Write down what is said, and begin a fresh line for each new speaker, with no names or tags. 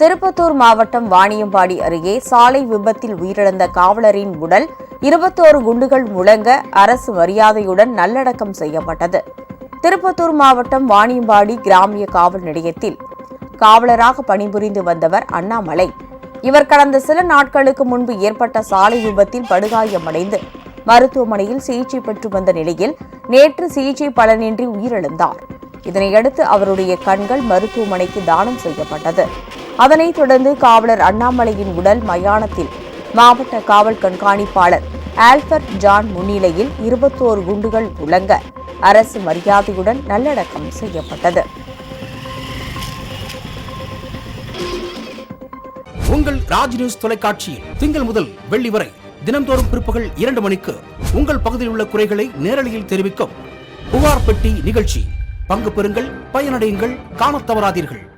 திருப்பத்தூர் மாவட்டம் வாணியம்பாடி அருகே சாலை விபத்தில் உயிரிழந்த காவலரின் உடல் இருபத்தோரு குண்டுகள் முழங்க அரசு மரியாதையுடன் நல்லடக்கம் செய்யப்பட்டது. திருப்பத்தூர் மாவட்டம் வாணியம்பாடி கிராமிய காவல் நிலையத்தில் காவலராக பணிபுரிந்து வந்தவர் அண்ணாமலை. இவர் கடந்த சில நாட்களுக்கு முன்பு ஏற்பட்ட சாலை விபத்தில் படுகாயமடைந்து மருத்துவமனையில் சிகிச்சை பெற்று வந்த நிலையில் நேற்று சிகிச்சை பலனின்றி உயிரிழந்தார். இதனையடுத்து அவருடைய கண்கள் மருத்துவமனைக்கு தானம் செய்யப்பட்டது. அதனைத் தொடர்ந்து காவலர் அண்ணாமலையின் உடல் மயானத்தில். மாவட்ட காவல் கண்காணிப்பாளர் ஆல்பர்ட் ஜான் முன்னிலையில் இருபத்தோரு குண்டுகள் முழங்க அரசு மரியாதையுடன் நல்லடக்கம் செய்யப்பட்டது.
உங்கள் ராஜ் நியூஸ் தொலைக்காட்சியில் திங்கள் முதல் வெள்ளி வரை தினம்தோறும் பிற்பகல் இரண்டு மணிக்கு உங்கள் பகுதியில் உள்ள குறைகளை நேரலையில் தெரிவிக்கும் புகார் பெட்டி நிகழ்ச்சி. பங்கு பெறுங்கள் பயனடையுங்கள் காணத் தவறாதீர்கள்.